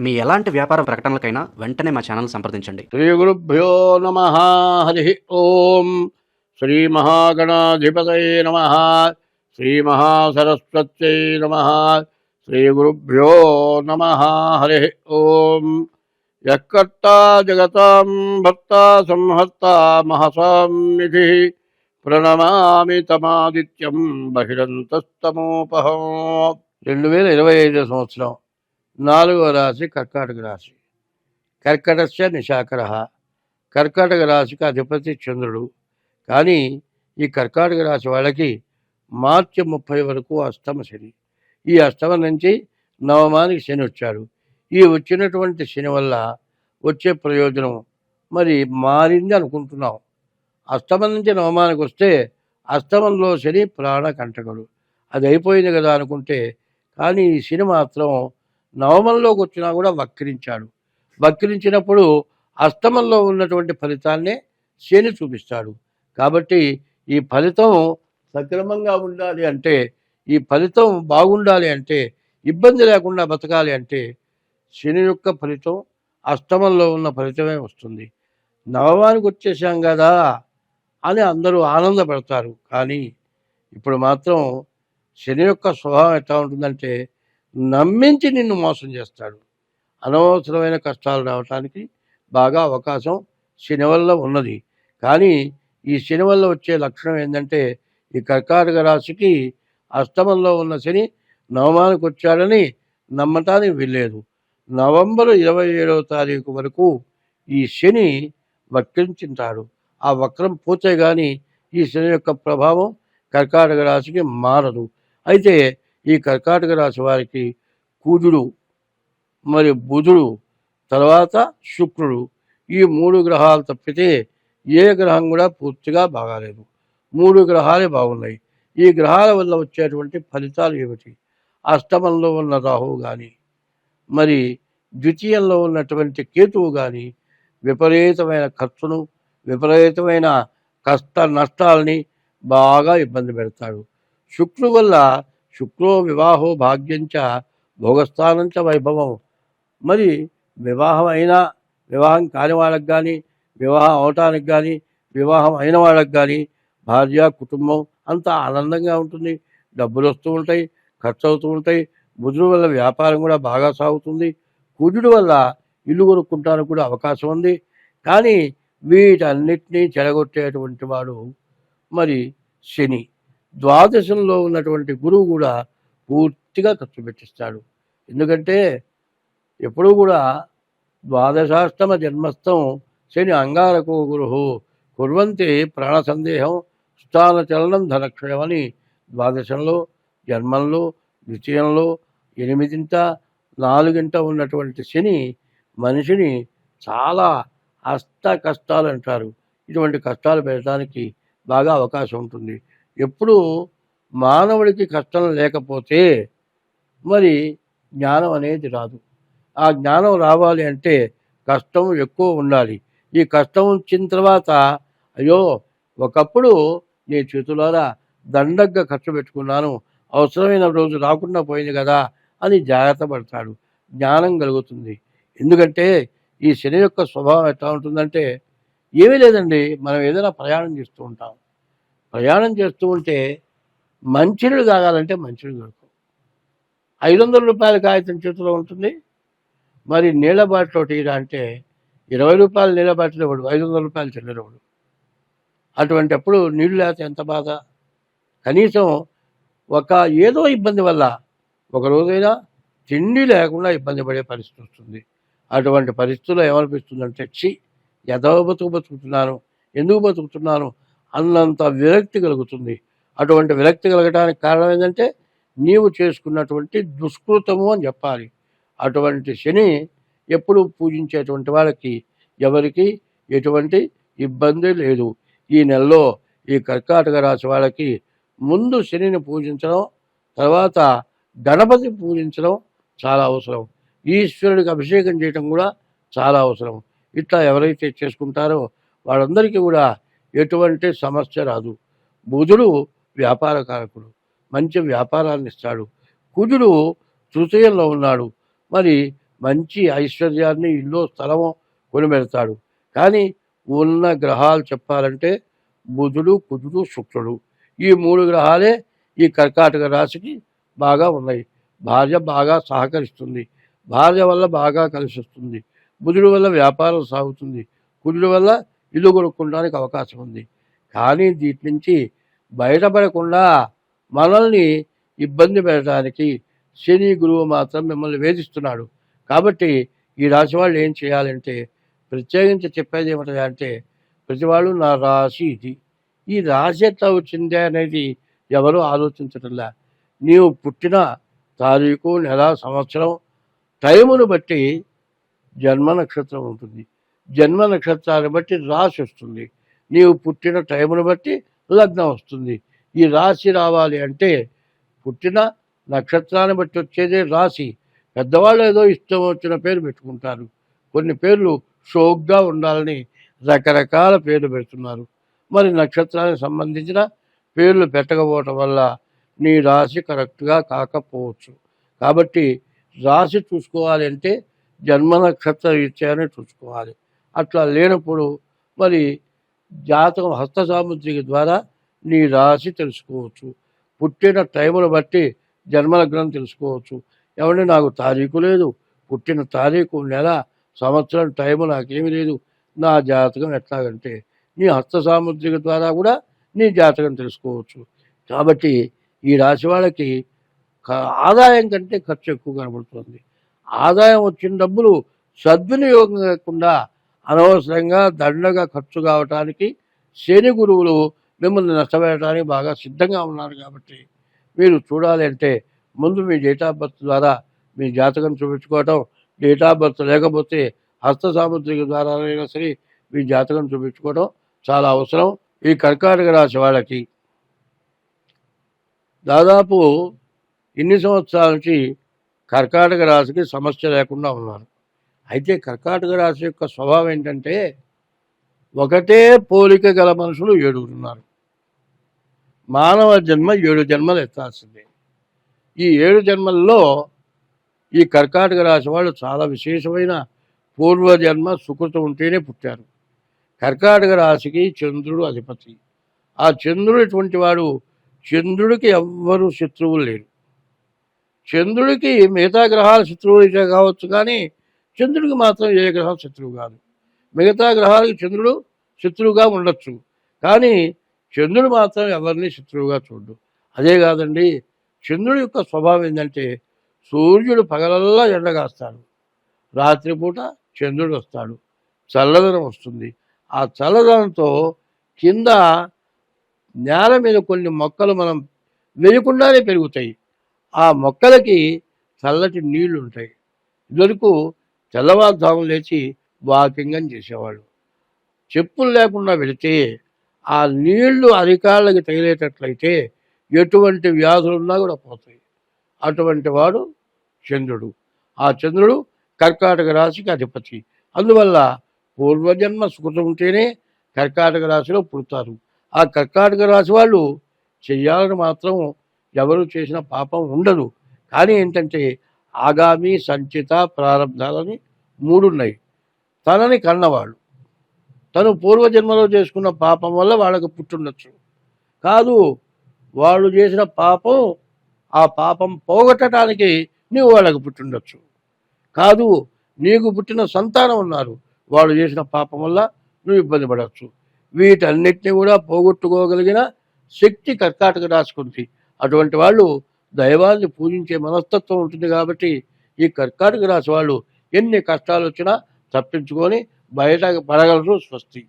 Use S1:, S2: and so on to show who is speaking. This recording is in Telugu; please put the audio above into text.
S1: మీ ఎలాంటి వ్యాపార ప్రకటనలకైనా వెంటనే మా ఛానల్ సంప్రదించండి.
S2: శ్రీ గురుభ్యో నమ. హరి ఓం. శ్రీ మహాగణాధిపతయ నమ. శ్రీ మహాసరస్వత్యై నమ. శ్రీ గురుభ్యో నమ. హరి ఓం. యక్కర్తా జగతాం భర్త సంహర్త మహసాం నిధి ప్రణమామి తమాదిత్యం బహిరంతస్తమోపహం. రెండు వేల ఇరవై ఐదో సంవత్సరం. నాలుగవ రాశి కర్కాటక రాశి. కర్కటస్య నిశాకర కర్కాటక రాశికి అధిపతి చంద్రుడు. కానీ ఈ కర్కాటక రాశి వాళ్ళకి మార్చి ముప్పై వరకు అష్టమ శని. ఈ అష్టమ నుంచి నవమానికి శని వచ్చాడు. ఈ వచ్చినటువంటి శని వల్ల వచ్చే ప్రయోజనం మరి మారింది అనుకుంటున్నాం. అష్టమం నుంచి నవమానికి వస్తే అష్టమంలో శని ప్రాణ కంటకుడు. అది అయిపోయింది కదా అనుకుంటే కానీ ఈ శని మాత్రం నవమంలోకి వచ్చినా కూడా వక్రించాడు. వక్రించినప్పుడు అష్టమంలో ఉన్నటువంటి ఫలితాన్నే శని చూపిస్తాడు. కాబట్టి ఈ ఫలితం సక్రమంగా ఉండాలి అంటే ఈ ఫలితం బాగుండాలి అంటే ఇబ్బంది లేకుండా బతకాలి అంటే శని యొక్క ఫలితం అష్టమంలో ఉన్న ఫలితమే వస్తుంది. నవమానికి వచ్చేసాం కదా అని అందరూ ఆనందపడతారు. కానీ ఇప్పుడు మాత్రం శని యొక్క స్వభావం ఎట్లా ఉంటుందంటే నమ్మించి నిన్ను మోసం చేస్తాడు. అనవసరమైన కష్టాలు రావటానికి బాగా అవకాశం శని వల్ల ఉన్నది. కానీ ఈ శని వల్ల వచ్చే లక్షణం ఏంటంటే ఈ కర్కాటక రాశికి అష్టమంలో ఉన్న శని నవమానికి వచ్చాడని నమ్మటానికి వెళ్ళలేదు నవంబర్ ఇరవై ఏడవ తారీఖు వరకు ఈ శని వక్రించుంటాడు ఆ వక్రం పోతే కానీ ఈ శని యొక్క ప్రభావం కర్కాటక రాశికి మారదు. అయితే ఈ కర్కాటక రాశి వారికి కుజుడు మరి బుధుడు తర్వాత శుక్రుడు. ఈ మూడు గ్రహాలు తప్పితే ఏ గ్రహం కూడా పూర్తిగా బాగాలేదు. మూడు గ్రహాలే బాగున్నాయి. ఈ గ్రహాల వల్ల వచ్చేటువంటి ఫలితాలు ఏమిటి? అష్టమంలో ఉన్న రాహువు కానీ మరి ద్వితీయంలో ఉన్నటువంటి కేతువు కానీ విపరీతమైన ఖర్చును విపరీతమైన కష్ట నష్టాలని బాగా ఇబ్బంది పెడతాడు. శుక్రు వల్ల శుక్రో వివాహో భాగ్యంచ భోగస్థానంచ వైభవం. మరి వివాహం అయినా వివాహం కాని వాళ్ళకి కానీ వివాహం అవటానికి కానీ వివాహం అయిన వాళ్ళకి కానీ భార్య కుటుంబం అంతా ఆనందంగా ఉంటుంది. డబ్బులు వస్తూ ఉంటాయి ఖర్చు అవుతూ ఉంటాయి. బుధుడు వల్ల వ్యాపారం కూడా బాగా సాగుతుంది. కుజుడు వల్ల ఇల్లు కొనుక్కుంటానికి కూడా అవకాశం ఉంది. కానీ వీటన్నిటినీ చెడగొట్టేటువంటి వాడు మరి శని. ద్వాదశంలో ఉన్నటువంటి గురువు కూడా పూర్తిగా ఖర్చు పెట్టిస్తాడు. ఎందుకంటే ఎప్పుడూ కూడా ద్వాదశాష్టమ జన్మస్థం శని అంగారకో గురు కుర్వంతి ప్రాణ సందేహం స్థాన చలనం ధనక్షయం అని ద్వాదశంలో జన్మంలో ద్వితీయంలో ఎనిమిదింట నాలుగింట ఉన్నటువంటి శని మనిషిని చాలా అష్ట కష్టాలు అంటారు. ఇటువంటి కష్టాలు పెట్టడానికి బాగా అవకాశం ఉంటుంది. ఎప్పుడు మానవుడికి కష్టం లేకపోతే మరి జ్ఞానం అనేది రాదు. ఆ జ్ఞానం రావాలి అంటే కష్టం ఎక్కువ ఉండాలి. ఈ కష్టం వచ్చిన తర్వాత అయ్యో ఒకప్పుడు నీ చేతులారా దండగ్గా ఖర్చు పెట్టుకున్నాను అవసరమైన రోజు రాకుండా పోయింది కదా అని జాగ్రత్త పడతాడు. జ్ఞానం కలుగుతుంది. ఎందుకంటే ఈ శని యొక్క స్వభావం ఎట్లా ఉంటుందంటే ఏమీ లేదండి మనం ఏదైనా ప్రయాణం చేస్తూ ఉంటాం. ప్రయాణం చేస్తూ ఉంటే మంచినీళ్ళు తాగాలంటే మంచినీళ్ళు దొరకవు. ఐదు వందల రూపాయల కాగితం చేతిలో ఉంటుంది. మరి నీళ్ళ బాటిలో టీరా అంటే ఇరవై రూపాయలు నీళ్ళ బాటిల్ ఇవ్వడు ఐదు వందల రూపాయలు చిల్లరవడు అటువంటి అటువంటిప్పుడు నీళ్ళు లేకపోతే ఎంత బాధ? కనీసం ఒక ఏదో ఇబ్బంది వల్ల ఒక రోజైనా తిండి లేకుండా ఇబ్బంది పడే పరిస్థితి వస్తుంది. అటువంటి పరిస్థితుల్లో ఏమనిపిస్తుందంటే చి ఎదవ బతుకు బతుకుతున్నాను ఎందుకు బతుకుతున్నాను? అన్నంత విరక్తి కలుగుతుంది. అటువంటి విరక్తి కలగడానికి కారణం ఏంటంటే నీవు చేసుకున్నటువంటి దుష్కృతము అని చెప్పాలి. అటువంటి శని ఎప్పుడు పూజించేటువంటి వాళ్ళకి ఎవరికి ఎటువంటి ఇబ్బంది లేదు. ఈ నెలలో ఈ కర్కాటక రాశి వాళ్ళకి ముందు శనిని పూజించడం తర్వాత గణపతి పూజించడం చాలా అవసరం. ఈశ్వరుడికి అభిషేకం చేయడం కూడా చాలా అవసరం. ఇట్లా ఎవరైతే చేసుకుంటారో వాళ్ళందరికీ కూడా ఎటువంటి సమస్య రాదు. బుధుడు వ్యాపార కారకుడు. మంచి వ్యాపారాన్ని ఇస్తాడు. కుజుడు తృతీయంలో ఉన్నాడు. మరి మంచి ఐశ్వర్యాన్ని ఇల్లు స్థలము కొనిపెడతాడు. కానీ ఉన్న గ్రహాలు చెప్పాలంటే బుధుడు కుజుడు శుక్రుడు. ఈ మూడు గ్రహాలే ఈ కర్కాటక రాశికి బాగా ఉన్నాయి. భార్య బాగా సహకరిస్తుంది. భార్య వల్ల బాగా కలిసి వస్తుంది. బుధుడి వల్ల వ్యాపారం సాగుతుంది. కుజుడి వల్ల ఇల్లు కొనుక్కోవడానికి అవకాశం ఉంది. కానీ దీని నుంచి బయటపడకుండా మనల్ని ఇబ్బంది పెట్టడానికి శని గురువు మాత్రం మిమ్మల్ని వేధిస్తున్నాడు. కాబట్టి ఈ రాశి వాళ్ళు ఏం చేయాలంటే ప్రత్యేకించి చెప్పేది ఏమిటంటే అంటే ప్రతి వాళ్ళు నా రాశి ఇది. ఈ రాశి ఎట్లా వచ్చిందే అనేది ఎవరు ఆలోచించటంలా. నీవు పుట్టిన తారీఖు నెల సంవత్సరం టైమును బట్టి జన్మ నక్షత్రం ఉంటుంది. జన్మ నక్షత్రాన్ని బట్టి రాశి వస్తుంది. నీవు పుట్టిన టైమును బట్టి లగ్నం వస్తుంది. ఈ రాశి రావాలి అంటే పుట్టిన నక్షత్రాన్ని బట్టి వచ్చేదే రాశి. పెద్దవాళ్ళు ఏదో ఇష్టం వచ్చిన పేరు పెట్టుకుంటారు. కొన్ని పేర్లు షోక్గా ఉండాలని రకరకాల పేర్లు పెడుతున్నారు. మరి నక్షత్రానికి సంబంధించిన పేర్లు పెట్టకపోవటం వల్ల నీ రాశి కరెక్ట్గా కాకపోవచ్చు. కాబట్టి రాశి చూసుకోవాలి అంటే జన్మ నక్షత్ర రీత్యానే చూసుకోవాలి. అట్లా లేనప్పుడు మరి జాతకం హస్త సాముద్రిక ద్వారా నీ రాశి తెలుసుకోవచ్చు. పుట్టిన టైమును బట్టి జన్మలగ్నం తెలుసుకోవచ్చు. ఏమంటే నాకు తారీఖు లేదు. పుట్టిన తారీఖు నెల సంవత్సరం టైము నాకేమి లేదు. నా జాతకం ఎట్లాగంటే నీ హస్త సాముద్రిక ద్వారా కూడా నీ జాతకం తెలుసుకోవచ్చు. కాబట్టి ఈ రాశి వాళ్ళకి ఆదాయం కంటే ఖర్చు ఎక్కువ కనబడుతుంది. ఆదాయం వచ్చిన డబ్బులు సద్వినియోగం కాకుండా అనవసరంగా దండగా ఖర్చు కావటానికి శని గురువులు మిమ్మల్ని నష్టపెట్టడానికి బాగా సిద్ధంగా ఉన్నారు కాబట్టి మీరు చూడాలి అంటే ముందు మీ డేట్ ఆఫ్ బర్త్ ద్వారా మీ జాతకం చూపించుకోవటం డేట్ ఆఫ్ బర్త్ లేకపోతే హస్త సాముద్రిక ద్వారా అయినా సరే మీ జాతకం చూపించుకోవడం చాలా అవసరం. ఈ కర్కాటక రాశి వాళ్ళకి దాదాపు ఇన్ని సంవత్సరాల నుంచి కర్కాటక రాశికి సమస్య లేకుండా ఉన్నారు. అయితే కర్కాటక రాశి యొక్క స్వభావం ఏంటంటే ఒకటే పోలిక గల మనుషులు ఏడుగురున్నారు మానవ జన్మ ఏడు జన్మలు ఎత్తాల్సిందే. ఈ ఏడు జన్మల్లో ఈ కర్కాటక రాశి వాళ్ళు చాలా విశేషమైన పూర్వజన్మ సుకృతం ఉంటేనే పుట్టారు. కర్కాటక రాశికి చంద్రుడు అధిపతి. ఆ చంద్రుడు ఎటువంటి వాడు చంద్రుడికి ఎవ్వరు శత్రువులు లేరు. చంద్రుడికి మిగతా గ్రహాల శత్రువులు కావచ్చు కానీ చంద్రుడికి మాత్రం ఏ గ్రహం శత్రువు కాదు. మిగతా గ్రహాలకు చంద్రుడు శత్రువుగా ఉండొచ్చు. కానీ చంద్రుడు మాత్రం ఎవరిని శత్రువుగా చూడు అదే కాదండి చంద్రుడి యొక్క స్వభావం ఏంటంటే సూర్యుడు పగలల్లా ఎండగాస్తాడు రాత్రిపూట చంద్రుడు వస్తాడు. చల్లదనం వస్తుంది. ఆ చల్లదనంతో కింద నేల మీద కొన్ని మొక్కలు మనం వేయకుండానే పెరుగుతాయి. ఆ మొక్కలకి చల్లటి నీళ్ళు ఉంటాయి ఇదివరకు తెల్లవారుజాము లేచి వాకింగ్ అని చేసేవాళ్ళు. చెప్పులు లేకుండా వెళితే ఆ నీళ్ళు అరికాళ్ళకి తగిలేటట్లయితే ఎటువంటి వ్యాధులున్నా కూడా పోతాయి. అటువంటి వాడు చంద్రుడు. ఆ చంద్రుడు కర్కాటక రాశికి అధిపతి. అందువల్ల పూర్వజన్మ సుకృతం ఉంటేనే కర్కాటక రాశిలో పుడతారు. ఆ కర్కాటక రాశి వాళ్ళు చెయ్యాలని మాత్రం ఎవరు చేసిన పాపం ఉండదు. కానీ ఏంటంటే ఆగామి సంచిత ప్రారంధాలని మూడు ఉన్నాయి తనని కన్నవాడు తను పూర్వజన్మలో చేసుకున్న పాపం వల్ల వాళ్ళకు పుట్టుండొచ్చు. కాదు వాళ్ళు చేసిన పాపం ఆ పాపం పోగొట్టడానికి నీవు వాళ్ళకు పుట్టుండొచ్చు. కాదు నీకు పుట్టిన సంతానం ఉన్నారు. వాళ్ళు చేసిన పాపం వల్ల నువ్వు ఇబ్బంది పడవచ్చు వీటన్నిటిని కూడా పోగొట్టుకోగలిగిన శక్తి కర్కాటక రాసుకుంది అటువంటి వాళ్ళు దైవాన్ని పూజించే మనస్తత్వం ఉంటుంది కాబట్టి ఈ కర్కాటక రాశి వాళ్ళు ఎన్ని కష్టాలు వచ్చినా తప్పించుకొని బయట పడగలరు స్వస్తి.